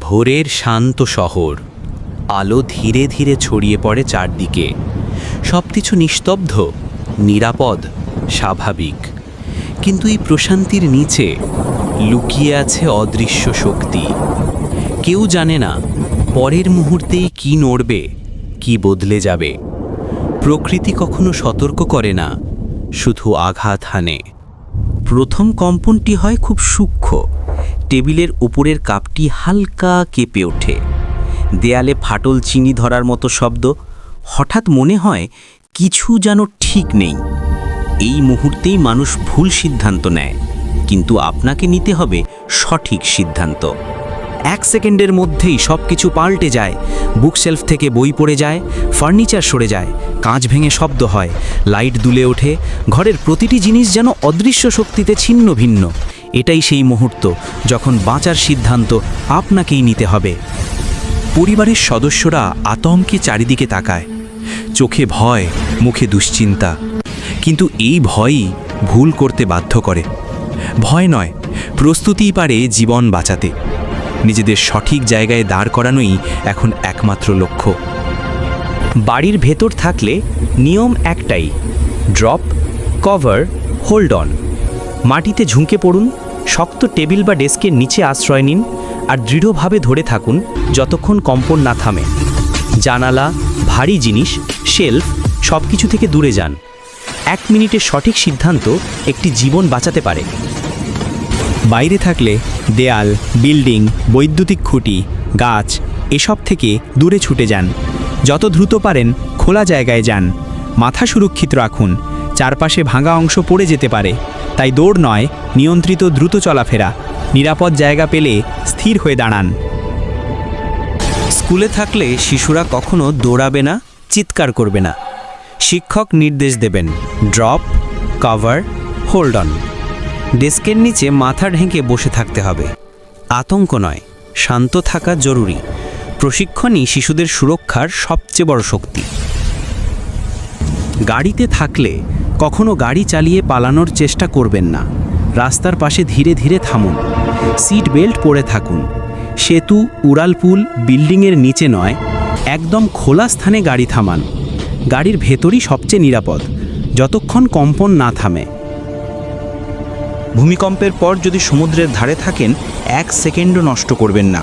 ভোরের শান্ত শহর। আলো ধীরে ধীরে ছড়িয়ে পড়ে চারদিকে। সব কিছু নিস্তব্ধ, নিরাপদ, স্বাভাবিক। কিন্তু এই প্রশান্তির নিচে লুকিয়ে আছে অদৃশ্য শক্তি। কেউ জানে না পরের মুহূর্তেই কি নড়বে, কি বদলে যাবে। প্রকৃতি কখনো সতর্ক করে না, শুধু আঘাত হানে। প্রথম কম্পনটি হয় খুব সূক্ষ্ম। টেবিলের উপরের কাপটি হালকা কেঁপে ওঠে। দেয়ালে ফাটল চিনি ধরার মতো শব্দ। হঠাৎ মনে হয় কিছু যেন ঠিক নেই। এই মুহূর্তেই মানুষ ভুল সিদ্ধান্ত নেয়, কিন্তু আপনাকে নিতে হবে সঠিক সিদ্ধান্ত। এক সেকেন্ডের মধ্যেই সব কিছু পাল্টে যায়, বুকশেলফ থেকে বই পড়ে যায়, ফার্নিচার সরে যায়, কাঁচ ভেঙে শব্দ হয়, লাইট দুলে ওঠে, ঘরের প্রতিটি জিনিস যেন অদৃশ্য শক্তিতে ছিন্ন ভিন্ন। এটাই সেই মুহূর্ত যখন বাঁচার সিদ্ধান্ত আপনাকেই নিতে হবে। পরিবারের সদস্যরা আতঙ্কে চারিদিকে তাকায়। চোখে ভয়, মুখে দুশ্চিন্তা। কিন্তু এই ভয়ই ভুল করতে বাধ্য করে। ভয় নয়, প্রস্তুতিই পারে জীবন বাঁচাতে। নিজেদের সঠিক জায়গায় দাঁড় করানোই এখন একমাত্র লক্ষ্য। বাড়ির ভেতর থাকলে নিয়ম একটাই, ড্রপ, কভার, হোল্ড অন। মাটিতে ঝুঁকে পড়ুন শক্ত টেবিল বা ডেস্কের নিচে আশ্রয় নিন আর দৃঢ়ভাবে ধরে থাকুন যতক্ষণ কম্পন না থামে। জানালা, ভারী জিনিস, শেলফ সব কিছু থেকে দূরে যান। এক মিনিটের সঠিক সিদ্ধান্ত একটি জীবন বাঁচাতে পারে। বাইরে থাকলে দেয়াল, বিল্ডিং, বৈদ্যুতিক খুঁটি, গাছ, এসব থেকে দূরে ছুটে যান। যত দ্রুত পারেন, খোলা জায়গায় যান। মাথা সুরক্ষিত রাখুন। চারপাশে ভাঙা অংশ পড়ে যেতে পারে। তাই দৌড় নয়, নিয়ন্ত্রিত দ্রুত চলাফেরা। নিরাপদ জায়গা পেলে স্থির হয়ে দাঁড়ান। স্কুলে থাকলে শিশুরা কখনো দৌড়াবে না, চিৎকার করবে না। শিক্ষক নির্দেশ দেবেন, ড্রপ, কভার, হোল্ড অন। ডেস্কের নিচে মাথা ঢেকে বসে থাকতে হবে। আতঙ্ক নয়, শান্ত থাকা জরুরি। প্রশিক্ষণই শিশুদের সুরক্ষার সবচেয়ে বড় শক্তি। গাড়িতে থাকলে কখনো গাড়ি চালিয়ে পালানোর চেষ্টা করবেন না। রাস্তার পাশে ধীরে ধীরে থামুন। সিট বেল্ট পরে থাকুন। সেতু উড়ালপুল বিল্ডিংয়ের নিচে নয়, একদম খোলা স্থানে গাড়ি থামান। গাড়ির ভেতরই সবচেয়ে নিরাপদ, যতক্ষণ কম্পন না থামে। ভূমিকম্পের পর যদি সমুদ্রের ধারে থাকেন, এক সেকেন্ডও নষ্ট করবেন না।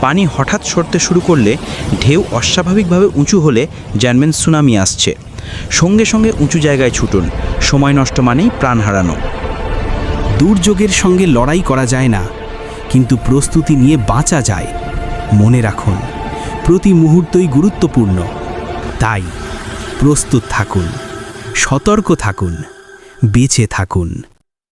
পানি হঠাৎ সরতে শুরু করলে ঢেউ অস্বাভাবিকভাবে উঁচু হলে জানবেন সুনামি আসছে। সঙ্গে সঙ্গে উঁচু জায়গায় ছুটুন। সময় নষ্ট মানেই প্রাণ হারানো। দুর্যোগের সঙ্গে লড়াই করা যায় না, কিন্তু প্রস্তুতি নিয়ে বাঁচা যায়। মনে রাখুন, প্রতি মুহূর্তই গুরুত্বপূর্ণ। তাই প্রস্তুত থাকুন, সতর্ক থাকুন, বেঁচে থাকুন।